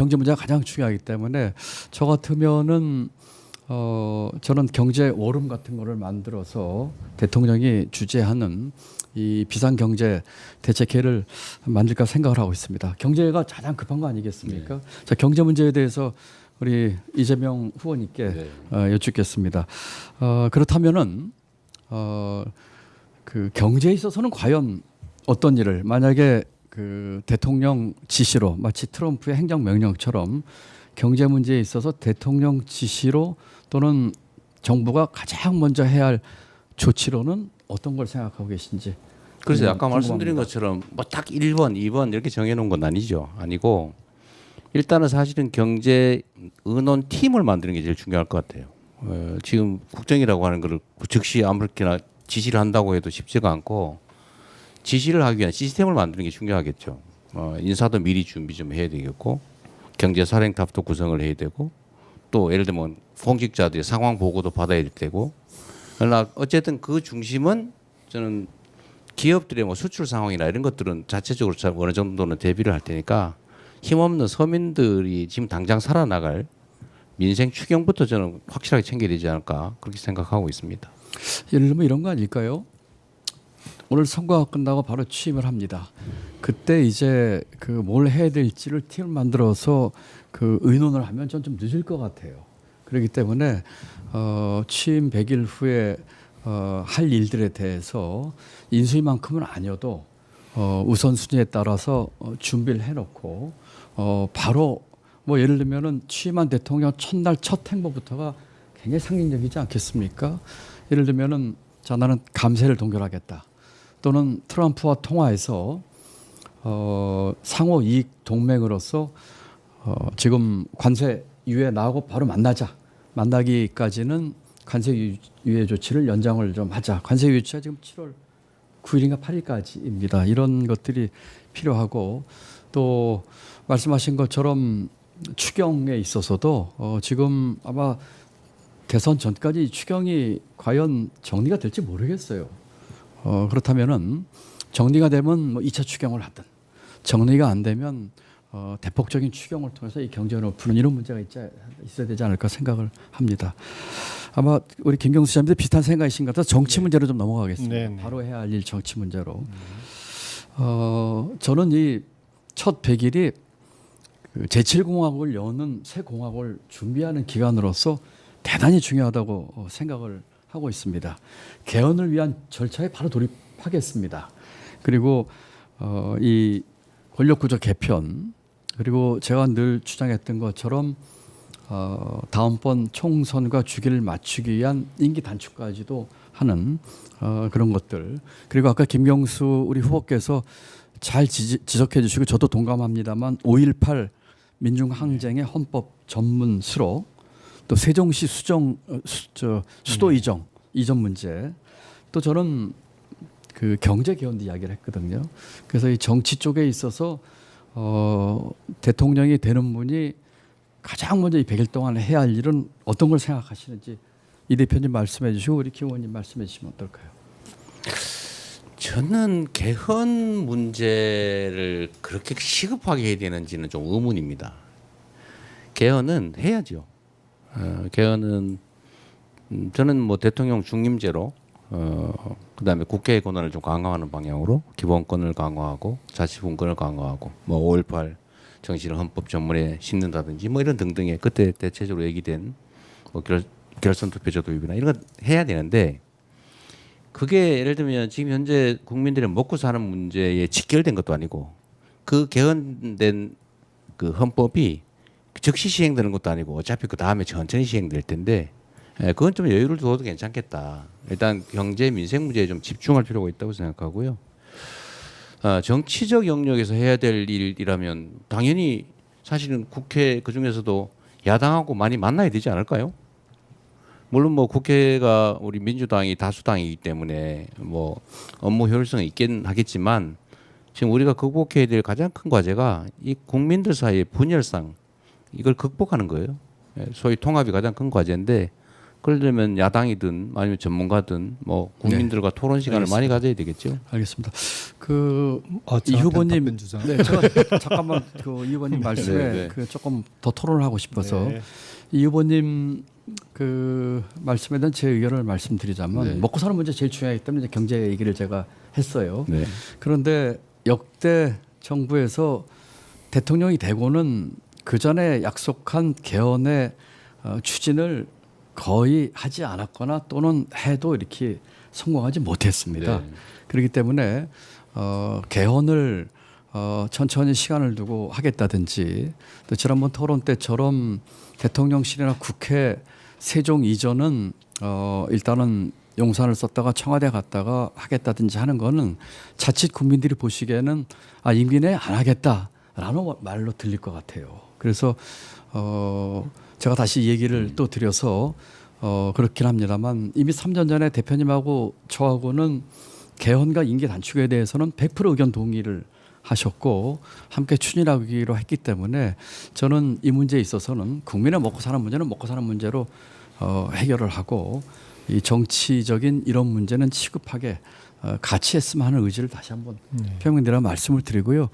경제 문제가 가장 중요하기 때문에 저 같으면은 어 저는 경제 워룸 같은 거를 만들어서 대통령이 주재하는 이 비상 경제 대책회를 만들까 생각을 하고 있습니다. 경제가 가장 급한 거 아니겠습니까? 자 경제 문제에 대해서 우리 이재명 후보님께 네. 어, 여쭙겠습니다. 어, 그렇다면은 어, 그 경제에 있어서는 과연 어떤 일을 만약에 그 대통령 지시로 마치 트럼프의 행정 명령처럼 경제 문제에 있어서 대통령 지시로 또는 정부가 가장 먼저 해야 할 조치로는 어떤 걸 생각하고 계신지. 그래서 음, 아까 말씀드린 궁금합니다. 것처럼 뭐 딱 1번, 2번 이렇게 정해 놓은 건 아니죠. 아니고 일단은 사실은 경제 의논 팀을 만드는 게 제일 중요할 것 같아요. 어, 지금 국정이라고 하는 거를 즉시 아무렇게나 지시를 한다고 해도 쉽지가 않고 지시를 하기 위한 시스템을 만드는 게 중요하겠죠. 어, 인사도 미리 준비 좀 해야 되겠고 경제 사령탑도 구성을 해야 되고 또 예를 들면 공직자들이 상황 보고도 받아야 될 테고 그러나 어쨌든 그 중심은 저는 기업들의 뭐 수출 상황이나 이런 것들은 자체적으로 참 어느 정도는 대비를 할 테니까 힘없는 서민들이 지금 당장 살아나갈 민생 추경부터 저는 확실하게 챙겨야 되지 않을까 그렇게 생각하고 있습니다. 예를 들면 이런 거 아닐까요? 오늘 선거가 끝나고 바로 취임을 합니다. 그때 이제 그 뭘 해야 될지를 팀을 만들어서 그 의논을 하면 전 좀 늦을 것 같아요. 그렇기 때문에 어, 취임 100일 후에 어, 할 일들에 대해서 인수위만큼은 아니어도 어, 우선순위에 따라서 어, 준비를 해놓고 어, 바로 뭐 예를 들면은 취임한 대통령 첫날 첫 행보부터가 굉장히 상징적이지 않겠습니까? 예를 들면은 자 나는 감세를 동결하겠다. 또는 트럼프와 통화해서 어, 상호 이익 동맹으로서 어, 지금 관세 유예 나하고 바로 만나자. 만나기까지는 관세 유- 유예 조치를 연장을 좀 하자. 관세 유예 조치가 지금 7월 9일인가 8일까지입니다. 이런 것들이 필요하고 또 말씀하신 것처럼 추경에 있어서도 어, 지금 아마 대선 전까지 이 추경이 과연 정리가 될지 모르겠어요. 어, 그렇다면은 정리가 되면 뭐 2차 추경을 하든 정리가 안 되면 어, 대폭적인 추경을 통해서 이 경제를 푸는 이런 문제가 있자, 있어야 되지 않을까 생각을 합니다. 아마 우리 김경수 씨한테 비슷한 생각이신 것 같아서 정치 문제로 좀 넘어가겠습니다. 네, 네. 바로 해야 할 일 정치 문제로. 어, 저는 이 첫 100일이 그 제7공화국을 여는 새 공화국을 준비하는 기간으로서 대단히 중요하다고 어, 생각을 하고 있습니다. 개헌을 위한 절차에 바로 돌입하겠습니다. 그리고 어, 이 권력구조 개편 그리고 제가 늘 주장했던 것처럼 어, 다음번 총선과 주기를 맞추기 위한 임기 단축까지도 하는 어, 그런 것들 그리고 아까 김경수 우리 후보께서 잘 지지, 지적해 주시고 저도 동감합니다만 5.18 민중항쟁의 헌법 전문 수로 또 세종시 수정 어, 수, 저, 수도 이정 이전 문제 또 저는 그 경제 개헌도 이야기를 했거든요. 그래서 이 정치 쪽에 있어서 어, 대통령이 되는 분이 가장 먼저 이 100일 동안 해야 할 일은 어떤 걸 생각하시는지 이 대표님 말씀해 주시고 우리 김 의원님 말씀해 주시면 어떨까요? 저는 개헌 문제를 그렇게 시급하게 해야 되는지는 좀 의문입니다. 개헌은 해야죠. 어, 개헌은 음, 저는 뭐 대통령 중임제로 어, 그다음에 국회의 권한을 좀 강화하는 방향으로 기본권을 강화하고 자치분권을 강화하고 뭐 5.18 정신을 헌법 전문에 심는다든지 뭐 이런 등등의 그때 대체적으로 얘기된 뭐 결, 결선 투표제 도입이나 이런 거 해야 되는데 그게 예를 들면 지금 현재 국민들이 먹고 사는 문제에 직결된 것도 아니고 그 개헌된 그 헌법이 즉시 시행되는 것도 아니고 어차피 그 다음에 천천히 시행될 텐데 예, 그건 좀 여유를 두어도 괜찮겠다. 일단 경제 민생 문제에 좀 집중할 필요가 있다고 생각하고요. 아, 정치적 영역에서 해야 될 일이라면 당연히 사실은 국회 그 중에서도 야당하고 많이 만나야 되지 않을까요? 물론 뭐 국회가 우리 민주당이 다수당이기 때문에 뭐 업무 효율성이 있긴 하겠지만 지금 우리가 극복해야 될 가장 큰 과제가 이 국민들 사이의 분열상 이걸 극복하는 거예요. 예, 소위 통합이 가장 큰 과제인데 그러려면 야당이든 아니면 전문가든 뭐 국민들과 토론 시간을 많이 가져야 되겠죠. 알겠습니다. 그 아, 이 후보님, 주장. 네, 제가 잠깐만 그 이 후보님 말씀에 네, 네. 그 조금 더 토론을 하고 싶어서 네. 이 후보님 그 말씀에 대한 제 의견을 말씀드리자면 네. 먹고 사는 문제 제일 중요하기 때문에 경제 얘기를 제가 했어요. 네. 그런데 역대 정부에서 대통령이 되고는 그 전에 약속한 개헌의 어, 추진을 거의 하지 않았거나 또는 해도 이렇게 성공하지 못했습니다. 네. 그렇기 때문에 어, 개헌을 어, 천천히 시간을 두고 하겠다든지 또 지난번 토론 때처럼 대통령실이나 국회 세종 이전은 어, 일단은 용산을 썼다가 청와대 갔다가 하겠다든지 하는 거는 자칫 국민들이 보시기에는 아 임기 내에 안 하겠다라는 말로 들릴 것 같아요. 그래서 어 제가 다시 얘기를 또 드려서 어 그렇긴 합니다만 이미 3년 전에 대표님하고 저하고는 개헌과 임기 단축에 대해서는 100% 의견 동의를 하셨고 함께 추진하기로 했기 때문에 저는 이 문제에 있어서는 국민의 먹고 사는 문제는 먹고 사는 문제로 어, 해결을 하고 이 정치적인 이런 문제는 시급하게 어, 같이 했으면 하는 의지를 다시 한번 네. 평민들한 말씀을 드리고요.